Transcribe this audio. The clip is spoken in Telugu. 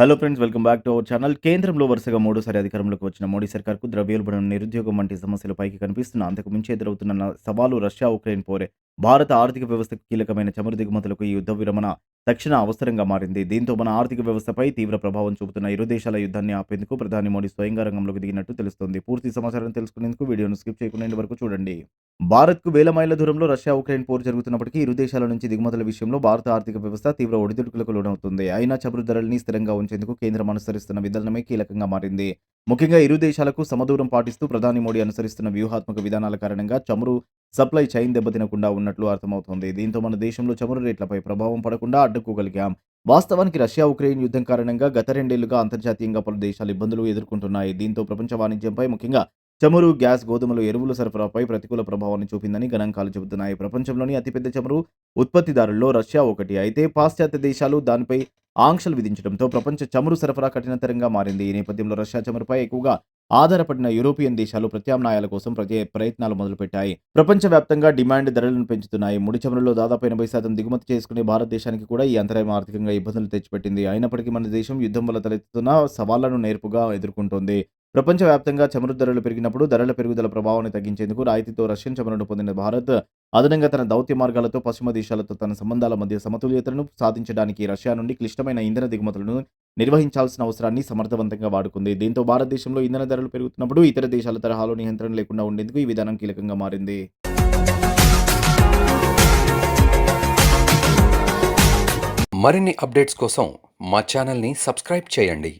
Hello friends welcome back to our channel కేంద్రంలో వరుసగా మూడోసారి అధికారంలోకి వచ్చిన మోడీ సర్కార్కు ద్రవ్యోల్బణం నిరుద్యోగం వంటి సమస్యలు పైకి కనిపిస్తున్న అంతకు మించి ఎదురవుతున్న సవాలు రష్యా ఉక్రెయిన్ పోరే. భారత ఆర్థిక వ్యవస్థకు కీలకమైన చమురు దిగుమతులకు ఈ యుద్ధ విరమణ తక్షణ అవసరంగా మారింది. దీంతో మన ఆర్థిక వ్యవస్థపై తీవ్ర ప్రభావం చూపుతున్న ఇరు దేశాల యుద్ధాన్ని ఆపేందుకు ప్రధాని మోడీ స్వయంగా రంగంలోకి దిగినట్టు తెలుస్తోంది. పూర్తి సమాచారం తెలుసుకునేందుకు వీడియోను స్కిప్ చేయకుండా వరకు చూడండి. భారత్కు వేల మైళ్ళ దూరంలో రష్యా ఉక్రెయిన్ పోరు జరుగుతున్నప్పటికీ ఇరు దేశాల నుంచి దిగుమతుల విషయంలో భారత ఆర్థిక వ్యవస్థ తీవ్ర ఒడిదుడుకులకు లోనవుతుంది. అయినా చమురు ధరల్ని స్థిరంగా ఉంచేందుకు కేంద్రం అనుసరిస్తున్న విధానమే కీలకంగా మారింది. ముఖ్యంగా ఇరు దేశాలకు సమదూరం పాటిస్తూ ప్రధాని మోడీ అనుసరిస్తున్న వ్యూహాత్మక విధానాల కారణంగా చమురు సప్లై చైన్ దెబ్బతినకుండా ఉన్నట్లు అర్థమవుతోంది. దీంతో మన దేశంలో చమురు రేట్లపై ప్రభావం పడకుండా అడ్డుకోగలిగాం. వాస్తవానికి రష్యా ఉక్రెయిన్ యుద్ధం కారణంగా గత రెండేళ్ళుగా అంతర్జాతీయంగా పలు దేశాలు ఇబ్బందులు ఎదుర్కొంటున్నాయి. దీంతో ప్రపంచ వాణిజ్యంపై ముఖ్యంగా చమురు గ్యాస్ గోధుమలు ఎరువుల సరఫరాపై ప్రతికూల ప్రభావాన్ని చూపిందని గణాంకాలు చెబుతున్నాయి. ప్రపంచంలోని అతిపెద్ద చమురు ఉత్పత్తిదారుల్లో రష్యా ఒకటి. అయితే పాశ్చాత్య దేశాలు దానిపై ఆంక్షలు విధించడంతో ప్రపంచ చమురు సరఫరా కఠినతరంగా మారింది. ఈ నేపథ్యంలో రష్యా చమురుపై ఎక్కువగా ఆధారపడిన యూరోపియన్ దేశాలు ప్రత్యామ్నాయాల కోసం ప్రతి ప్రయత్నాలు మొదలుపెట్టాయి. ప్రపంచవ్యాప్తంగా డిమాండ్ ధరలను పెంచుతున్నాయి. ముడి చమురులో దాదాపు ఎనభై శాతం దిగుమతి చేసుకునే భారతదేశానికి కూడా ఈ అంతరాయం ఆర్థికంగా ఇబ్బందులు తెచ్చిపెట్టింది. అయినప్పటికీ మన దేశం యుద్ధం వల్ల తలెత్తుతున్న సవాళ్ళను నేర్పుగా ఎదుర్కొంటోంది. ప్రపంచవ్యాప్తంగా చమురు ధరలు పెరిగినప్పుడు ధరల పెరుగుదల ప్రభావాన్ని తగ్గించేందుకు రాయితీతో రష్యన్ చమురును పొందిన భారత్ అదనంగా తన దౌత్య మార్గాలతో పశ్చిమ దేశాలతో తన సంబంధాల మధ్య సమతుల్యతను సాధించడానికి రష్యా నుండి క్లిష్టమైన ఇంధన దిగుమతులను నిర్వహించాల్సిన అవసరాన్ని సమర్థవంతంగా వాడుకుంది. దీంతో భారతదేశంలో ఇంధన ధరలు పెరుగుతున్నప్పుడు ఇతర దేశాల తరహాలో నియంత్రణ లేకుండా ఉండేందుకు ఈ విధానం కీలకంగా మారింది. మరిన్ని అప్డేట్స్ కోసం మా ఛానల్ని సబ్స్క్రైబ్ చేయండి.